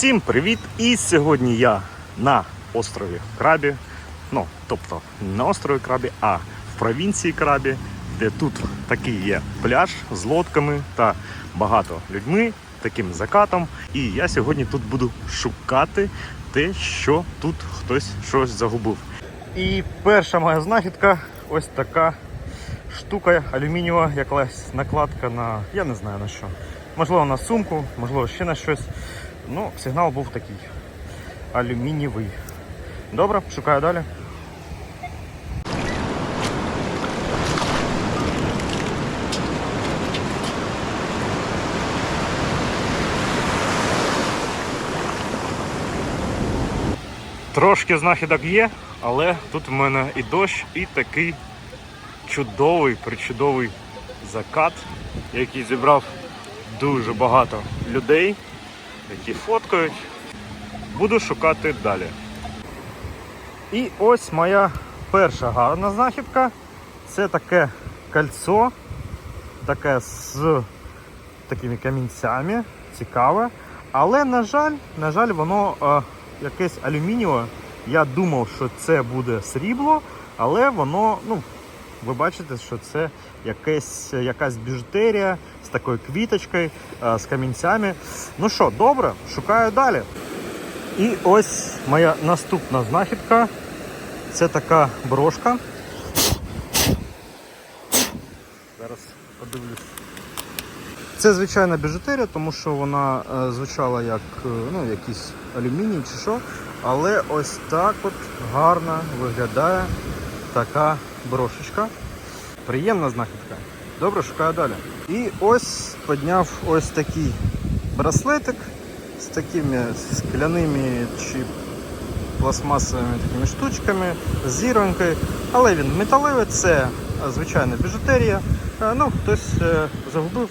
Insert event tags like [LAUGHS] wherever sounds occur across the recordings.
Всім привіт! І сьогодні я на острові Крабі. Ну, тобто не на острові Крабі, а в провінції Крабі, де тут такий є пляж з лодками та багато людьми, таким закатом. І я сьогодні тут буду шукати те, що тут хтось щось загубив. І перша моя знахідка ось така штука алюмінієва, якась накладка на я не знаю на що. Можливо, на сумку, можливо, ще на щось. Ну, сигнал був такий. Алюмінієвий. Добре, шукаю далі. Трошки знахідок є, але тут в мене і дощ, і такий чудовий, причудовий закат, який зібрав дуже багато людей, які фоткають. Буду шукати далі. І ось моя перша гарна знахідка. Це таке кольцо, таке з такими камінцями, цікаве. Але, на жаль, на жаль, воно е, якесь алюмінієве. Я думав, що це буде срібло, але воно, ну, ви бачите, що це якесь, якась біжутерія з такою квіточкою, е, з камінцями. Ну що, добре, шукаю далі. І ось моя наступна знахідка. Це така брошка. Зараз подивлюсь. Це звичайна біжутерія, тому що вона е, звучала як е, ну, якийсь алюміній чи що. Але ось так от гарно виглядає така брошечка. Приємна знахідка. Добре, шукаю далі. І ось підняв ось такий браслетик з такими скляними чи пластмасовими такими штучками, з зіронькою. Але він металевий, це звичайна біжутерія. Е, Ну, хтось е, загубив.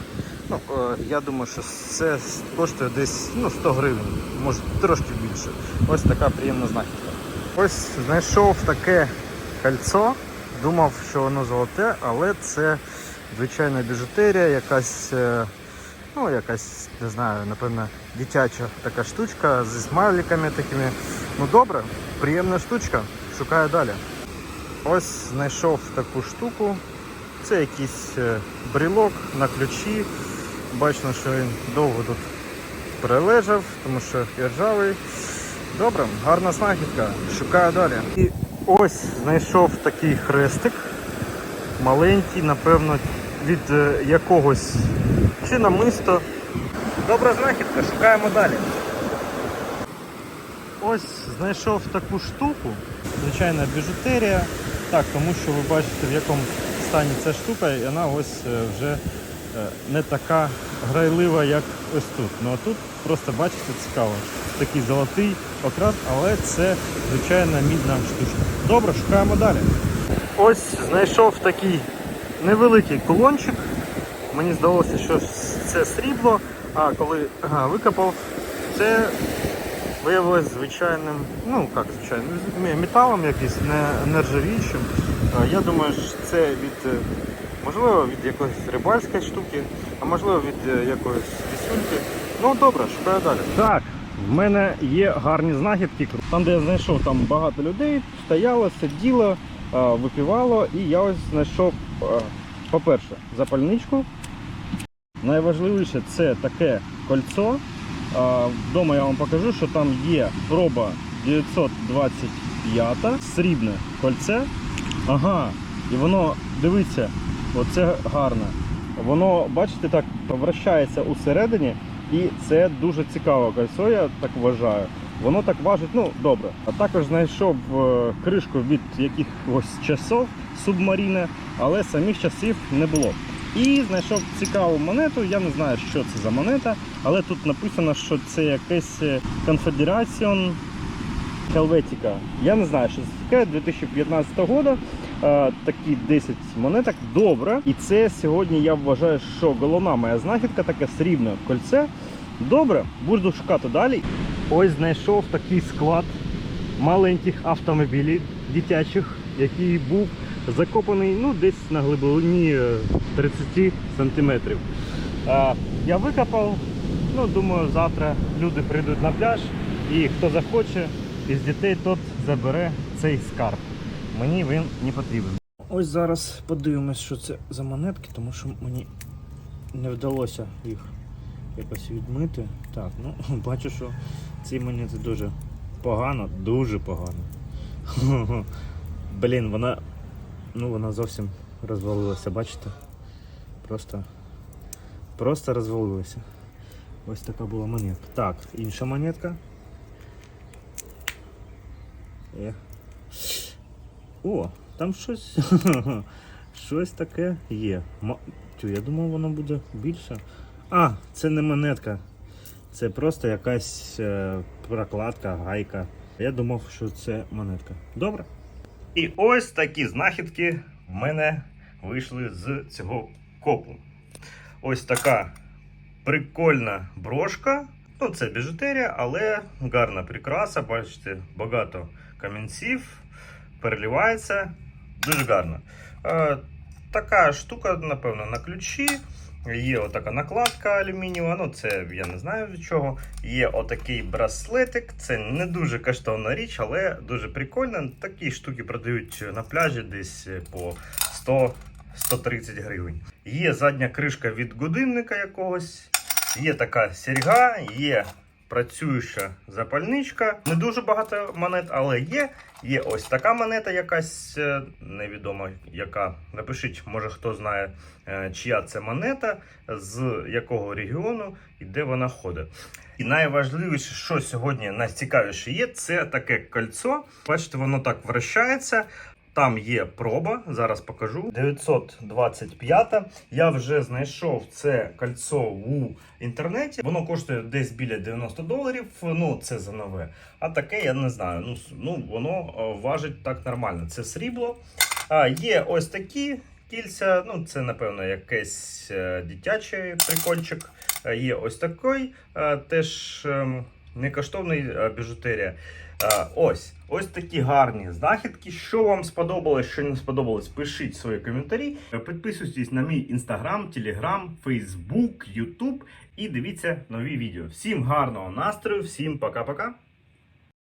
Ну, е, я думаю, що це коштує десь ну, 100 гривень, може трошки більше. Ось така приємна знахідка. Ось знайшов таке кольцо. Думав, що воно золоте, але це звичайна біжутерія, якась, е, ну, якась, не знаю, напевно, дитяча така штучка зі смайликами такими. Ну добре, приємна штучка. Шукаю далі. Ось знайшов таку штуку. Це якийсь е, брілок на ключі. Бачно, що він довго тут перележав, тому що ржавий. Добре, гарна знахідка. Шукаю далі. І ось знайшов такий хрестик. Маленький, напевно, від е, якогось чи намисто. Добра знахідка, шукаємо далі. Ось знайшов таку штуку, звичайна біжутерія. Так, тому що ви бачите, в якому стані ця штука, і вона ось е, вже не така грайлива, як ось тут. Ну а тут просто бачите цікаво. Такий золотий окрас, але це звичайна мідна штучка. Добре, шукаємо далі. Ось знайшов такий невеликий кулончик. Мені здалося, що це срібло, а коли ага, викопав, це виявилось звичайним, ну як звичайним, металом якийсь, не нержавіючим. Е, Я думаю, що це від, е, можливо, від якоїсь рибальської штуки, а можливо від е, якоїсь вісюльки. Ну добре, шукаю далі. Так, в мене є гарні знахідки. Там, де я знайшов, там багато людей стояло, сиділо, е, випивало, і я ось знайшов, е, по-перше, запальничку. Найважливіше це таке кольцо. Вдома я вам покажу, що там є проба 925, срібне кольце. Ага, і воно, дивіться, оце гарно. Воно, бачите, так вращається усередині, і це дуже цікаве кольцо, я так вважаю. Воно так важить, ну добре. А також знайшов е, кришку від якихось часов субмаріне, але самих часів не було. І знайшов цікаву монету. Я не знаю, що це за монета, але тут написано, що це якесь е, Confederation Helvetica. Я не знаю, що це таке 2015 року. Е, такі 10 монеток. Добре. І це сьогодні я вважаю, що головна моя знахідка таке срібне кольце. Добре, буду шукати далі. Ось знайшов такий склад маленьких автомобілів дитячих, який був закопаний ну, десь на глибині е, 30 сантиметрів. А, Я викопав, Ну, думаю, завтра люди прийдуть на пляж і хто захоче із дітей, тот забере цей скарб. Мені він не потрібен. Ось зараз подивимось, що це за монетки, тому що мені не вдалося їх якось відмити. Так, ну [LAUGHS] бачу, що ці монети дуже погано, дуже погано. [LAUGHS] Блін, вона. Ну, вона зовсім розвалилася, бачите? Просто. Просто розвалилася. Ось така була монетка. Так, інша монетка. Е. О, там щось. [LAUGHS] щось таке є. Тю, я думав, воно буде більше. А, це не монетка. Це просто якась е, прокладка, гайка. Я думав, що це монетка. Добре. І ось такі знахідки в мене вийшли з цього копу. Ось така прикольна брошка. Ну, це біжутерія, але гарна прикраса. Бачите, багато камінців, переливається. Дуже гарно. Е, така штука, напевно, на ключі. Є отака накладка алюмінієва, ну це я не знаю від чого. Є отакий браслетик. Це не дуже коштовна річ, але дуже прикольна. Такі штуки продають на пляжі десь по 100-130 гривень. Є задня кришка від годинника якогось, є така серьга, є працююча запальничка. Не дуже багато монет, але є. Є ось така монета, якась е, невідома яка. Напишіть, може хто знає, е, чия це монета, з якого регіону і де вона ходить. І найважливіше, що сьогодні найцікавіше є, це таке кольцо. Бачите, воно так вращається. Там є проба, зараз покажу. 925. Я вже знайшов це кольцо у інтернеті. Воно коштує десь біля 90 доларів. Ну, це за нове. А таке я не знаю. Ну, ну воно е, важить так нормально. Це срібло. А, є ось такі кільця. Ну, це, напевно, якийсь е, дитячий прикольчик. Е, Є ось такий, теж ем, некоштовний біжутерія. Е, Ось, ось такі гарні знахідки. Що вам сподобалось, що не сподобалось, пишіть свої коментарі. Е, Підписуйтесь на мій інстаграм, телеграм, фейсбук, ютуб і дивіться нові відео. Всім гарного настрою, всім пока-пока.